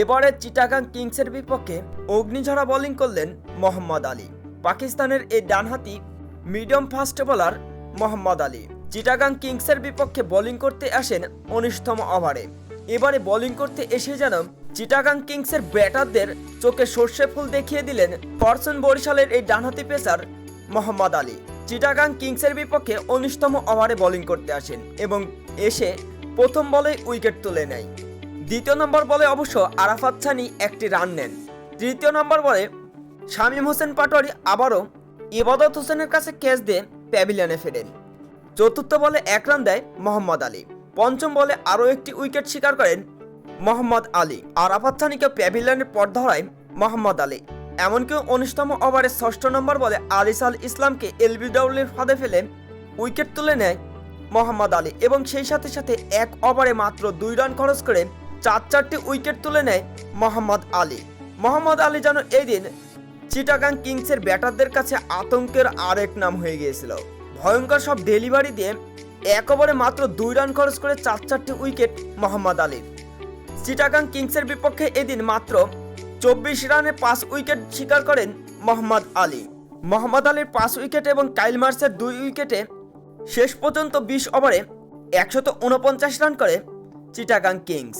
এবারে চিটাগাং কিংসের বিপক্ষে অগ্নিঝরা বোলিং করলেন মোহাম্মদ আলী। পাকিস্তানের এই ডানহাতি medium fast bowler Mohammad Ali. Chittagong কিংসের বিপক্ষে বোলিং করতে আসেন উনিশতম ওভারে। এবারে বোলিং করতে এসে যেন চিটাগাং কিংসের ব্যাটারদের চোখে সর্ষে ফুল দেখিয়ে দিলেন ফরচুন বরিশালের এই ডানহাতি পেসার মোহাম্মদ আলী। চিটাগাং কিংসের বিপক্ষে উনিশতম ওভারে বোলিং করতে আসেন এবং এসে প্রথম বলে উইকেট তুলে নেয়। দ্বিতীয় নম্বর বলে অবশ্য আরাফাত ছানি একটি রান নেন। তৃতীয় নম্বর বলে শামীম হোসেন পাটোয়ারি আবারও ইবাদত হোসেনের কাছে ক্যাচ দিয়ে প্যাভিলিয়নে ফেরেন। চতুর্থ বলে এক রান দেয় মোহাম্মদ আলী। পঞ্চম বলে আরও একটি উইকেট শিকার করেন মোহাম্মদ আলী। আরাফাত ছানিকে প্যাভিলিয়নের পর ধরায় মোহাম্মদ আলী। এমনকি উনিশতম ওভারে ষষ্ঠ নম্বর বলে আলিসাল ইসলামকে এলবিডব্লিউর ফাঁদে ফেলে উইকেট তুলে নেয় মোহাম্মদ আলী এবং সেই সাথে সাথে এক ওভারে মাত্র দুই রান খরচ করে চার চারটি উইকেট তুলে নেয় মোহাম্মদ আলী। মোহাম্মদ আলী যেন এদিন দিন চিটাগাং কিংসের ব্যাটারদের কাছে আতঙ্কের আরেক নাম হয়ে গিয়েছিল। ভয়ঙ্কর সব ডেলিভারি দিয়ে এক ওভারে মাত্র দুই রান খরচ করে চার চারটি উইকেট মোহাম্মদ আলীর চিটাগাং কিংসের বিপক্ষে এদিন মাত্র চব্বিশ রানে পাঁচ উইকেট শিকার করেন মোহাম্মদ আলী। মোহাম্মদ আলীর পাঁচ উইকেট এবং কাইল মার্সের দুই উইকেটে শেষ পর্যন্ত বিশ ওভারে একশত উনপঞ্চাশ রান করে চিটাগাং কিংস।